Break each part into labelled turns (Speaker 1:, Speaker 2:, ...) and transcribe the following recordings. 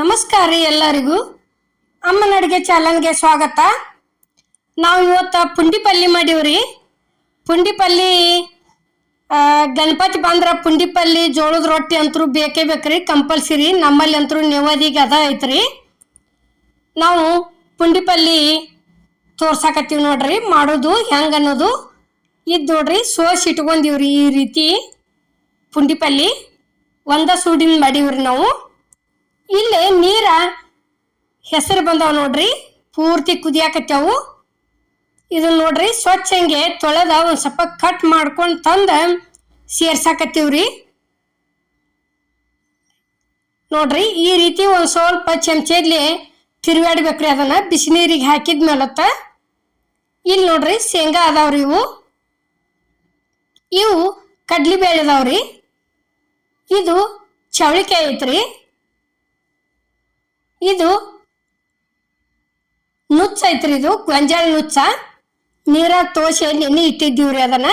Speaker 1: ನಮಸ್ಕಾರ ರೀ ಎಲ್ಲರಿಗೂ. ಅಮ್ಮನ ಅಡುಗೆ ಚಾನಲ್ಗೆ ಸ್ವಾಗತ. ನಾವು ಇವತ್ತು ಪುಂಡಿ ಪಲ್ಯ ಮಾಡೀವ್ರಿ ಪುಂಡಿ ಗಣಪತಿ ಬಂದ್ರೆ ಪುಂಡಿ ಪಲ್ಯ ಜೋಳದ ರೊಟ್ಟಿ ಅಂತರೂ ಬೇಕೇ ಬೇಕ್ರಿ, ಕಂಪಲ್ಸರಿ. ನಮ್ಮಲ್ಲಿ ಅಂತರೂ ನೆವದಿಗೆ ಅದ ಐತ್ರಿ. ನಾವು ಪುಂಡಿ ಪಲ್ಯ ತೋರ್ಸಾಕತ್ತೀವಿ ನೋಡ್ರಿ, ಮಾಡೋದು ಹೆಂಗೆ ಅನ್ನೋದು. ಇದು ನೋಡ್ರಿ, ಸೋಸ್ ಇಟ್ಕೊಂಡಿವ್ರಿ ಈ ರೀತಿ. ಪುಂಡಿ ಪಲ್ಯ ಒಂದ ಸೂಡಿನ ಮಾಡೀವ್ರಿ ನಾವು. ಇಲ್ಲಿ ನೀರ ಹೆಸರು ಬಂದವ ನೋಡ್ರಿ, ಪೂರ್ತಿ ಕುದಿಯಾಕತ್ಯಾವು ಇದನ್ನ ನೋಡ್ರಿ ಸ್ವಚ್ಛಂಗೆ ತೊಳೆದ ಒಂದು ಸ್ವಲ್ಪ ಕಟ್ ಮಾಡ್ಕೊಂಡು ತಂದು ಸೇರ್ಸಾಕತ್ತೀವ್ರಿ. ನೋಡ್ರಿ, ಈ ರೀತಿ ಒಂದು ಸ್ವಲ್ಪ ಚಮಚೆಲಿ ತಿರುಗಾಡ್ಬೇಕ್ರಿ ಅದನ್ನ ಹಾಕಿದ ಮೇಲತ್ತ. ಇಲ್ಲಿ ನೋಡ್ರಿ, ಶೇಂಗಾ ಅದಾವ್ರಿ ಇವು. ಇವು ಕಡ್ಲಿಬೇಳೆ ಅದಾವ್ರಿ. ಇದು ಚವಳಿಕಾಯಿ ಐತ್ರಿ. ಇದು ನುಚ್ಚ ಐತ್ರಿ ಇದು, ಗೊಂಜಾಳ ನುಚ್ಚ. ನೀರಾಗ ತೋಸಿ ನೆನೆ ಇಟ್ಟಿದ್ದೀವ್ರಿ ಅದನ್ನ.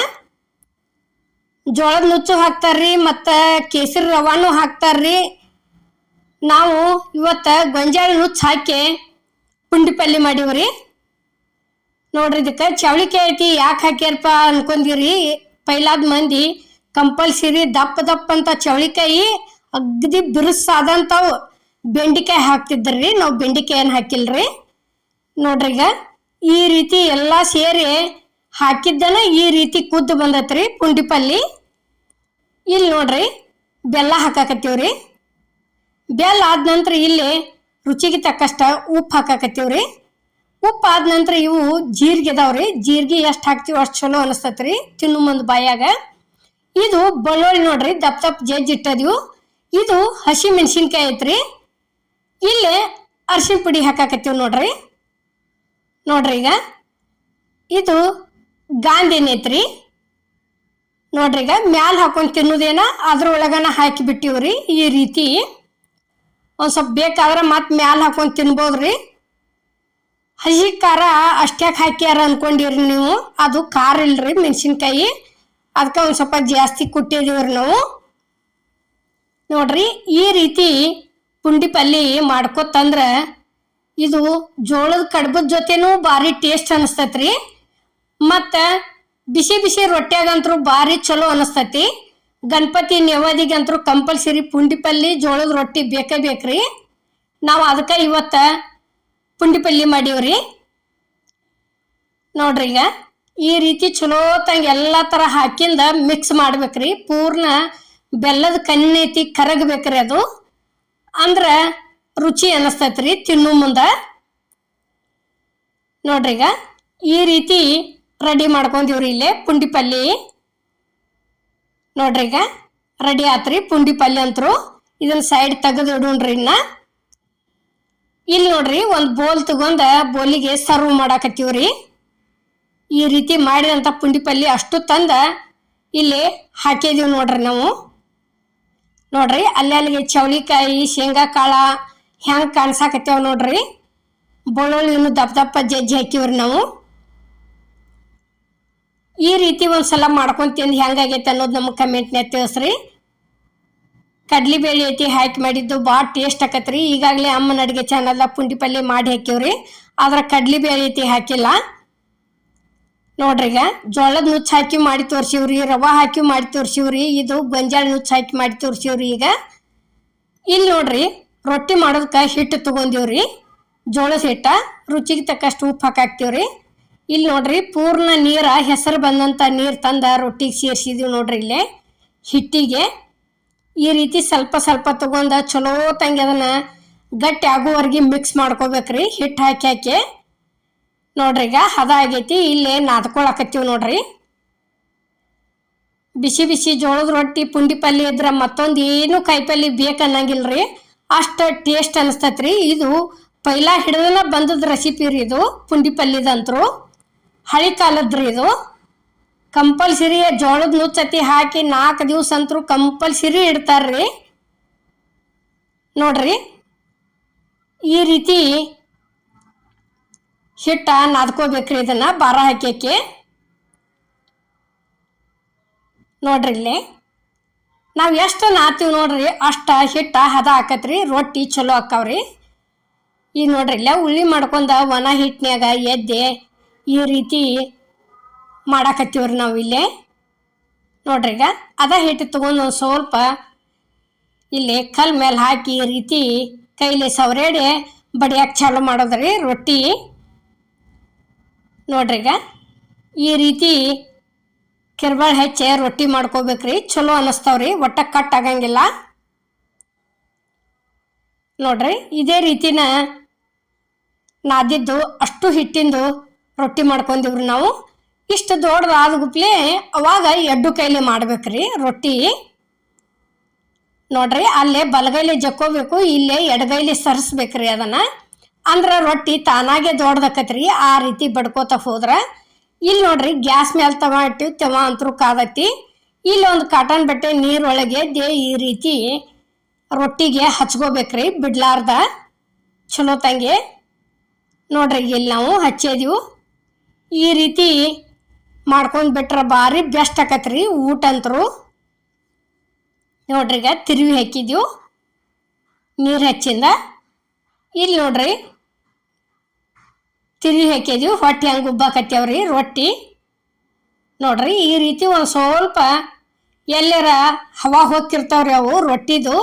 Speaker 1: ಜೋಳದ ನುಚ್ಚು ಹಾಕ್ತಾರ್ರಿ, ಮತ್ತು ಕೇಸರಿ ರವಾನು ಹಾಕ್ತಾರ್ರಿ. ನಾವು ಇವತ್ತು ಗೊಂಜಾಳ ನುಚ್ಚು ಹಾಕಿ ಪುಂಡಿ ಪಲ್ಯ ಮಾಡೀವ್ರಿ. ನೋಡ್ರಿ ಇದಕ್ಕೆ ಚವಳಿಕೆ ಐತಿ, ಯಾಕೆ ಹಾಕ್ಯಾರಪ್ಪ ಅನ್ಕೊಂಡಿರಿ ಪೈಲಾದ ಮಂದಿ ಕಂಪಲ್ಸರಿ ದಪ್ಪ ದಪ್ಪ ಅಂತ ಚವಳಿಕಾಯಿ ಅಗ್ದಿ ಬಿರುಸಾದಂಥವು ಬೆಂಡಿಕಾಯಿ ಹಾಕ್ತಿದ್ರಿ, ನಾವು ಬೆಂಡಿಕಾಯಿ ಏನು ಹಾಕಿಲ್ರಿ. ನೋಡ್ರಿ ಈಗ, ಈ ರೀತಿ ಎಲ್ಲ ಸೇರಿ ಹಾಕಿದ್ದನ ಈ ರೀತಿ ಕುದ್ದು ಬಂದತ್ರಿ ಪುಂಡಿ ಪಲ್ಲಿ. ಇಲ್ಲಿ ನೋಡ್ರಿ, ಬೆಲ್ಲ ಹಾಕಾಕತ್ತೀವ್ರಿ. ಬೆಲ್ಲ ಆದ ನಂತರ ಇಲ್ಲಿ ರುಚಿಗೆ ತಕ್ಕಷ್ಟ ಉಪ್ಪು ಹಾಕಾಕತ್ತೀವ್ರಿ. ಉಪ್ಪು ಆದ ನಂತರ ಇವು ಜೀರಿಗೆ ಅದಾವ್ರಿ. ಜೀರಿಗೆ ಎಷ್ಟು ಹಾಕ್ತೀವಿ ಅಷ್ಟು ಚಲೋ ಅನಿಸ್ತತ್ರಿ ತಿನ್ನು ಮುಂದೆ ಬಾಯಾಗ. ಇದು ಬೆಳ್ಳುಳ್ಳಿ ನೋಡ್ರಿ, ದಪ್ಪ ದಪ್ಪ ಜಜ್ಜಿ ಇಟ್ಟದಿವು. ಇದು ಹಸಿ ಮೆಣಸಿನ್ಕಾಯಿ ಐತ್ರಿ. ಇಲ್ಲಿ ಅರ್ಶಿಣ ಪುಡಿ ಹಾಕಾಕತ್ತೀವಿ ನೋಡ್ರಿ. ನೋಡ್ರಿ ಈಗ. ಇದು ಗಾಂಧಿ ನೇತ್ರಿ. ನೋಡ್ರಿ ಈಗ ಮ್ಯಾಲ ಹಾಕೊಂಡು ತಿನ್ನೋದೇನ, ಅದ್ರೊಳಗನ ಹಾಕಿ ಬಿಟ್ಟಿವ್ರಿ ಈ ರೀತಿ. ಒಂದು ಸ್ವಲ್ಪ ಬೇಕಾದ್ರೆ ಮತ್ತೆ ಮ್ಯಾಲ ಹಾಕೊಂಡು ತಿನ್ಬೋದ್ರಿ. ಹಸಿ ಖಾರ ಅಷ್ಟ್ಯಾಕೆ ಹಾಕ್ಯಾರ ಅನ್ಕೊಂಡಿವ್ರಿ ನೀವು. ಅದು ಖಾರ ಇಲ್ರಿ ಮೆಣಸಿನ್ಕಾಯಿ. ಅದಕ್ಕೆ ಒಂದು ಸ್ವಲ್ಪ ಜಾಸ್ತಿ ಕೊಟ್ಟಿದ್ದೀವ್ರಿ ನಾವು. ನೋಡ್ರಿ ಈ ರೀತಿ ಪುಂಡಿ ಪಲ್ಲಿ ಮಾಡ್ಕೊತಂದ್ರ ಇದು ಜೋಳದ ಕಡ್ಬದ ಜೊತೆನೂ ಭಾರಿ ಟೇಸ್ಟ್ ಅನಿಸ್ತೈತ್ರಿ. ಮತ್ತು ಬಿಸಿ ಬಿಸಿ ರೊಟ್ಯಾಗಂತರೂ ಭಾರಿ ಚಲೋ ಅನಿಸ್ತೈತಿ. ಗಣಪತಿ ನೆವದಿಗಂತರೂ ಕಂಪಲ್ಸರಿ ಪುಂಡಿ ಪಲ್ಲಿ ಜೋಳದ ರೊಟ್ಟಿ ಬೇಕೇ ಬೇಕ್ರಿ. ನಾವು ಅದಕ್ಕೆ ಇವತ್ತು ಪುಂಡಿ ಪಲ್ಲಿ ಮಾಡೀವ್ರಿ. ನೋಡ್ರಿ ಈಗ ಈ ರೀತಿ ಚಲೋ ತಂಗ ಎಲ್ಲ ಥರ ಹಾಕಿಂದ ಮಿಕ್ಸ್ ಮಾಡ್ಬೇಕ್ರಿ. ಪೂರ್ಣ ಬೆಲ್ಲದ ಕಣ್ಣೈತಿ ಕರಗಬೇಕ್ರಿ ಅದು. ಅಂದ್ರೆ ರುಚಿ ಅನಿಸ್ತೈತ್ರಿ ತಿನ್ನು ಮುಂದೆ. ನೋಡ್ರಿ ಈಗ, ಈ ರೀತಿ ರೆಡಿ ಮಾಡ್ಕೊಂಡಿವ್ರಿ ಇಲ್ಲೇ ಪುಂಡಿ ಪಲ್ಯ ನೋಡ್ರಿ ಈಗ, ರೆಡಿ ಆತ್ರಿ ಪುಂಡಿ ಪಲ್ಯ ಅಂತರು. ಇದನ್ನ ಸೈಡ್ ತೆಗೆದು ಇಡೋಣ್ರಿ ಇನ್ನ. ಇಲ್ಲಿ ನೋಡ್ರಿ ಒಂದು ಬೋಲ್ ತಗೊಂಡ ಬೋಲಿಗೆ ಸರ್ವ್ ಮಾಡಾಕತ್ತೀವ್ರಿ. ಈ ರೀತಿ ಮಾಡಿದಂಥ ಪುಂಡಿ ಪಲ್ಯ ಅಷ್ಟು ತಂದ ಇಲ್ಲಿ ಹಾಕಿದೀವಿ ನೋಡ್ರಿ ನಾವು. ನೋಡ್ರಿ, ಅಲ್ಲಿ ಅಲ್ಲಿಗೆ ಚೌಳಿಕಾಯಿ ಶೇಂಗಾ ಕಾಳ ಹೆಂಗೆ ಕಾಣ್ಸಾಕತ್ತೇವ್ ನೋಡ್ರಿ. ಬೆಳ್ಳುಳ್ಳಿ ಇನ್ನು ದಪ್ಪ ದಪ್ಪ ಜಜ್ಜಿ ಹಾಕಿವ್ರಿ ನಾವು. ಈ ರೀತಿ ಒಂದ್ಸಲ ಮಾಡ್ಕೊಂಡು ತಿಂದು ಹೆಂಗಾಗೈತೆ ಅನ್ನೋದು ನಮಗೆ ಕಮೆಂಟ್ನೇ ತಿಳಿಸ್ರಿ. ಕಡ್ಲಿಬೇಳೆ ಐತಿ, ಹಾಕಿ ಮಾಡಿದ್ದು ಭಾಳ ಟೇಸ್ಟ್ ಆಕತ್ರಿ. ಈಗಾಗಲೇ ಅಮ್ಮನ ಅಡುಗೆ ಚಾನಲ್ದಾಗ ಪುಂಡಿ ಪಲ್ಯ ಮಾಡಿ ಹಾಕಿವ್ರಿ. ಆದ್ರೆ ಕಡ್ಲಿಬೇಳೆ ಐತಿ ಹಾಕಿಲ್ಲ. ನೋಡ್ರಿ ಈಗ ಜೋಳದ ನುಚ್ಚು ಹಾಕಿ ಮಾಡಿ ತೋರ್ಸಿವ್ರಿ, ರವಾ ಹಾಕಿ ಮಾಡಿ ತೋರ್ಸಿವ್ರಿ, ಇದು ಗಂಜಾಳ ನುಚ್ಚು ಹಾಕಿ ಮಾಡಿ ತೋರ್ಸಿವ್ರಿ ಈಗ. ಇಲ್ಲಿ ನೋಡ್ರಿ ರೊಟ್ಟಿ ಮಾಡೋದಕ್ಕೆ ಹಿಟ್ಟು ತಗೊಂಡಿವ್ರಿ ಜೋಳದ ಹಿಟ್ಟ, ರುಚಿಗೆ ತಕ್ಕಷ್ಟು ಉಪ್ಪು ಹಾಕಾಕ್ತೀವ್ರಿ ಇಲ್ಲಿ ನೋಡ್ರಿ ಪೂರ್ಣ ನೀರ, ಹೆಸರು ಬಂದಂಥ ನೀರು ತಂದ ರೊಟ್ಟಿಗೆ ಸೇರಿಸಿದೀವಿ ನೋಡ್ರಿ ಇಲ್ಲಿ. ಹಿಟ್ಟಿಗೆ ಈ ರೀತಿ ಸ್ವಲ್ಪ ಸ್ವಲ್ಪ ತಗೊಂಡ ಚಲೋ ತಂಗಿ ಅದನ್ನ ಗಟ್ಟಿ ಆಗುವವರೆಗೆ ಮಿಕ್ಸ್ ಮಾಡ್ಕೋಬೇಕ್ರಿ ಹಿಟ್ಟು ಹಾಕಿ ಹಾಕಿ. ನೋಡ್ರಿ ಈಗ, ಹದ ಆಗೈತಿ, ಇಲ್ಲೇ ನಾದ್ಕೊಳಕತ್ತೀವಿ ನೋಡ್ರಿ. ಬಿಸಿ ಬಿಸಿ ಜೋಳದ ರೊಟ್ಟಿ, ಪುಂಡಿ ಪಲ್ಯ ಇದ್ರ ಮತ್ತೊಂದು ಏನು ಬೇಕನ್ನಂಗಿಲ್ಲ ಬೇಕನ್ನಂಗಿಲ್ರಿ. ಅಷ್ಟು ಟೇಸ್ಟ್ ಅನಿಸ್ತತ್ರಿ. ಇದು ಪೈಲ ಹಿಡಿದನ ಬಂದದ ರೆಸಿಪಿ ರೀ ಇದು, ಪುಂಡಿ ಪಲ್ಯದಂತರು ಹಳಿ ರೀ ಇದು. ಕಂಪಲ್ಸರಿ ಜೋಳದ ನುಚ್ಚತಿ ಹಾಕಿ ನಾಲ್ಕು ದಿವಸ ಅಂತರೂ ಕಂಪಲ್ಸರಿ ಇಡ್ತಾರ್ರಿ. ನೋಡ್ರಿ. ಈ ರೀತಿ ಹಿಟ್ಟ ನಾದ್ಕೋಬೇಕ್ರಿ ಇದನ್ನ, ಬಾರ ಹಾಕ್ಯಕ್ಕೆ ನೋಡ್ರಿ ಇಲ್ಲಿ. ನಾವು ಎಷ್ಟು ನಾತೀವಿ ನೋಡ್ರಿ, ಅಷ್ಟು ಹಿಟ್ಟ ಹದ ಹಾಕತ್ರಿ, ರೊಟ್ಟಿ ಚಲೋ ಆಕ್ಕಾವ್ರಿ ಈಗ ನೋಡ್ರಿ ಇಲ್ಲ ಉಳ್ಳಿ ಮಾಡ್ಕೊಂಡ ಒಣ ಹಿಟ್ಟಿನ್ಯಾಗ ಎದ್ದೆ ಈ ರೀತಿ ಮಾಡಾಕತ್ತೀವ್ರಿ ನಾವು ಇಲ್ಲಿ. ನೋಡ್ರಿ ಈಗ, ಅದ ಹಿಟ್ಟು ತೊಗೊಂಡು ಸ್ವಲ್ಪ ಇಲ್ಲಿ ಕಲ್ ಮೇಲೆ ಹಾಕಿ ಈ ರೀತಿ ಕೈಲಿ ಸವರೇಡಿ ಬಡಿಯಾಕ ಚಾಲು ಮಾಡೋದ್ರಿ ರೊಟ್ಟಿ. ನೋಡ್ರಿ ಈಗ. ಈ ರೀತಿ ಕಿರ್ಬಾಳ್ ಹೆಚ್ಚೆ ರೊಟ್ಟಿ ಮಾಡ್ಕೋಬೇಕ್ರಿ. ಚಲೋ ಅನ್ನಿಸ್ತಾವ್ರಿ ಒಟ್ಟ ಕಟ್ ಆಗಂಗಿಲ್ಲ. ನೋಡ್ರಿ, ಇದೇ ರೀತಿನ ನಾದಿದ್ದು ಅಷ್ಟು ಹಿಟ್ಟಿಂದು ರೊಟ್ಟಿ ಮಾಡ್ಕೊಂಡಿವ್ರಿ ನಾವು. ಇಷ್ಟು ದೊಡ್ಡದಾದ ಗುಪ್ಲೆ ಅವಾಗ ಎಡ್ಡು ಕೈಲಿ ಮಾಡ್ಬೇಕ್ರಿ ರೊಟ್ಟಿ. ನೋಡ್ರಿ, ಅಲ್ಲೇ ಬಲಗೈಲಿ ಜಕ್ಕೋಬೇಕು, ಇಲ್ಲೇ ಎಡಗೈಲಿ ಸರಿಸ್ಬೇಕ್ರಿ ಅದನ್ನ. ಅಂದ್ರೆ ರೊಟ್ಟಿ ತಾನಾಗೆ ದೊಡ್ಡದಕ್ಕತ್ರಿ ಆ ರೀತಿ ಬಡ್ಕೋತ ಹೋದ್ರ. ಇಲ್ಲಿ ನೋಡ್ರಿ, ಗ್ಯಾಸ್ ಮೇಲೆ ತವ ಇಟ್ಟಿವಿ, ತವ ಅಂತರೂ ಕಾದತಿ ಇಲ್ಲಿ ಒಂದು ಕಾಟನ್ ಬಟ್ಟೆ ನೀರೊಳಗೆ ದೇ ಈ ರೀತಿ ರೊಟ್ಟಿಗೆ ಹಚ್ಕೋಬೇಕ್ರಿ, ಬಿಡ್ಲಾರ್ದ. ಚಲೋ ತಂಗಿ. ನೋಡ್ರಿ ಇಲ್ಲಿ ನಾವು ಹಚ್ಚಿದೀವು. ಈ ರೀತಿ ಮಾಡ್ಕೊಂಡು ಬಿಟ್ರೆ ಭಾರಿ ಬೆಸ್ಟ್ ಆಕತ್ರಿ, ಊಟ ಅಂತರು. ನೋಡ್ರಿ, ಈಗ ತಿರುವಿ ಹಾಕಿದ್ದೀವಿ ನೀರು ಹಚ್ಚಿಂದ. ಇಲ್ಲಿ ನೋಡ್ರಿ ತಿರುವಿ ಹಾಕಿದ್ವಿ ಹೊಟ್ಟೆ ಹಂಗೆ ಉಬ್ಬಾಕತ್ಯಾವ್ರಿ, ರೊಟ್ಟಿ. ನೋಡ್ರಿ, ಈ ರೀತಿ ಒಂದು ಸ್ವಲ್ಪ ಎಲ್ಲರ ಹವಾ ಹೋಗ್ತಿರ್ತಾವ್ರಿ ಅವು ರೊಟ್ಟಿದು.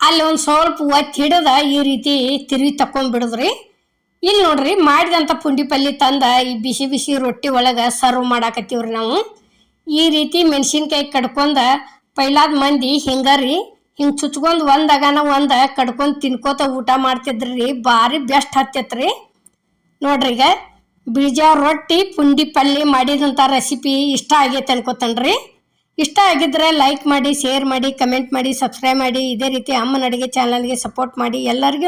Speaker 1: ಅಲ್ಲಿ ಒಂದು ಸ್ವಲ್ಪ ಒತ್ತಿ ಹಿಡಿದ ಈ ರೀತಿ ತಿರುವಿ ತಕೊಂಡ್ಬಿಡಿದ್ರಿ ಇಲ್ಲಿ ನೋಡ್ರಿ ಮಾಡಿದಂಥ ಪುಂಡಿ ಪಲ್ಯ ತಂದ ಈ ಬಿಸಿ ಬಿಸಿ ರೊಟ್ಟಿ ಒಳಗೆ ಸರ್ವ್ ಮಾಡಾಕತ್ತೀವ್ರಿ ನಾವು. ಈ ರೀತಿ ಮೆಣಸಿನ್ಕಾಯಿ ಕಡ್ಕೊಂಡ ಪೈಲಾದ ಮಂದಿ ಹಿಂಗಾರಿ ಹಿಂಗೆ ಚುಚ್ಕೊಂಡು ಒಂದಾಗನ ಒಂದ ಕಡ್ಕೊಂಡು ತಿನ್ಕೋತ ಊಟ ಮಾಡ್ತಿದ್ರಿ, ಭಾರಿ ಬೆಸ್ಟ್ ಹತ್ತೈತ್ರಿ. ನೋಡ್ರಿ ಈಗ ಬೀಜ, ರೊಟ್ಟಿ, ಪುಂಡಿ ಪಲ್ಯ ಮಾಡಿದಂಥ ರೆಸಿಪಿ ಇಷ್ಟ ಆಗೈತೆ ಅನ್ಕೋತನ್ರಿ. ಇಷ್ಟ ಆಗಿದ್ರೆ ಲೈಕ್ ಮಾಡಿ ಶೇರ್ ಮಾಡಿ ಕಮೆಂಟ್ ಮಾಡಿ ಸಬ್ಸ್ಕ್ರೈಬ್ ಮಾಡಿ. ಇದೇ ರೀತಿ ಅಮ್ಮನ ಅಡುಗೆ ಚಾನಲ್ಗೆ ಸಪೋರ್ಟ್ ಮಾಡಿ. ಎಲ್ಲರಿಗೂ